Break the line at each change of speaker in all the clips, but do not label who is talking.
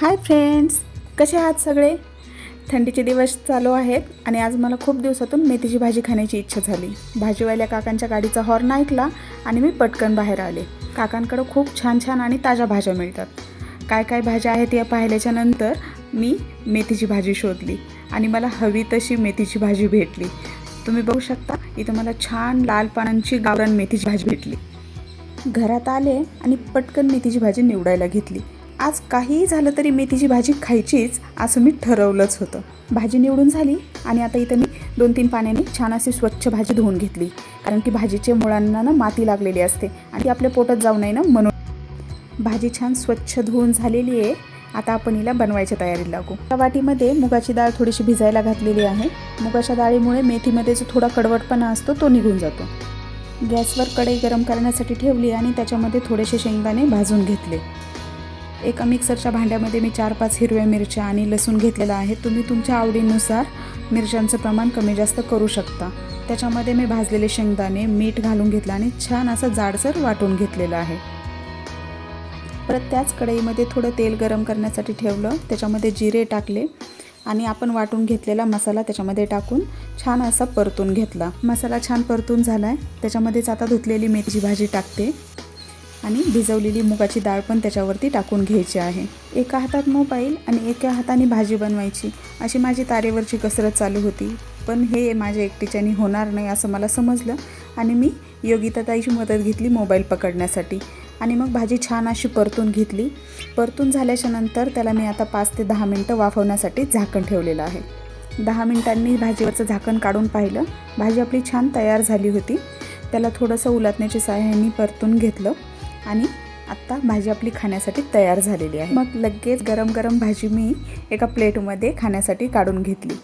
Hi friends कसे आहात सगळे? थंडीचे दिवस चालू आहेत आणि आज मला खूप दिवसातून मेथीची भाजी खाण्याची इच्छा झाली. भाजीवाल्या काकांच्या गाडीचा हॉर्न ऐकला आणि मी पटकन बाहेर आले. काकांकडं खूप छान छान आणि ताज्या भाज्या मिळतात. काय काय भाज्या आहेत या पाहिल्याच्या नंतर मी मेथीची भाजी शोधली आणि मला हवी तशी मेथीची भाजी भेटली. तुम्ही बघू शकता इथं मला छान लाल पानांची गावरान मेथीची भाजी भेटली. घरात आले आणि पटकन मेथीची भाजी निवडायला घेतली. आज काहीही झालं तरी मेथीची भाजी खायचीच असं मी ठरवलंच होतं. भाजी निवडून झाली आणि आता इथं मी दोन तीन पाण्याने छान अशी स्वच्छ भाजी धुवून घेतली. कारण की भाजीच्या मुळांना ना माती लागलेली असते आणि ती आपल्या पोटात जाऊ नये ना म्हणून. भाजी छान स्वच्छ धुवून झालेली आहे. आता आपण हिला बनवायच्या तयारीला लागू. त्या वाटीमध्ये मुगाची डाळ थोडीशी भिजायला घातलेली आहे. मुगाच्या डाळीमुळे मेथीमध्ये जो थोडा कडवटपणा असतो तो निघून जातो. गॅसवर कढई गरम करण्यासाठी ठेवली आणि त्याच्यामध्ये थोडेसे शेंगदाणे भाजून घेतले. एका मिक्सरच्या भांड्यामध्ये मी चार पाच हिरव्या मिरच्या आणि लसूण घेतलेला आहे. तुम्ही तुमच्या आवडीनुसार मिरच्यांचं प्रमाण कमी जास्त करू शकता. त्याच्यामध्ये मी भाजलेले शेंगदाणे मीठ घालून घेतलं आणि छान असं जाडसर वाटून घेतलेलं आहे. परत त्याच कढईमध्ये थोडं तेल गरम करण्यासाठी ठेवलं. त्याच्यामध्ये जिरे टाकले आणि आपण वाटून घेतलेला मसाला त्याच्यामध्ये टाकून छान असा परतून घेतला. मसाला छान परतून झाला आहे त्याच्यामध्येच आता धुतलेली मेथीची भाजी टाकते. आणि भिजवलेली मुगाची डाळ पण त्याच्यावरती टाकून घ्यायची आहे. एका हातात मोबाईल आणि एका हाताने भाजी बनवायची. अशी माझी तारेवरची कसरत चालू होती. पण हे माझ्या एकटीच्याने होणार नाही असं मला समजलं आणि मी योगिताताईची मदत घेतली मोबाईल पकडण्यासाठी. आणि मग भाजी छान अशी परतून घेतली. परतून झाल्याच्यानंतर त्याला मी आता पाच ते दहा मिनटं वाफवण्यासाठी झाकण ठेवलेलं आहे. दहा मिनिटांनी भाजीवरचं झाकण काढून पाहिलं. भाजी आपली छान तयार झाली होती. त्याला थोडंसं उलटण्याची सहाय्याने परतून घेतलं. आणि आत्ता भाजी आपली खाण्यासाठी तयार झालेली आहे. मग लगेच गरम गरम भाजी मी एका प्लेटमध्ये खाण्यासाठी काढून घेतली.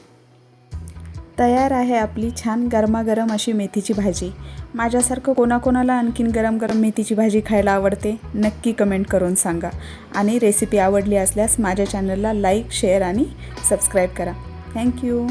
तयार आहे आपली छान गरमागरम अशी मेथीची भाजी. माझ्यासारखं कोणाकोणाला आणखीन गरम गरम मेथीची भाजी खायला आवडते नक्की कमेंट करून सांगा. आणि रेसिपी आवडली असल्यास माझ्या चॅनलला लाईक शेअर आणि सबस्क्राईब करा. Thank you.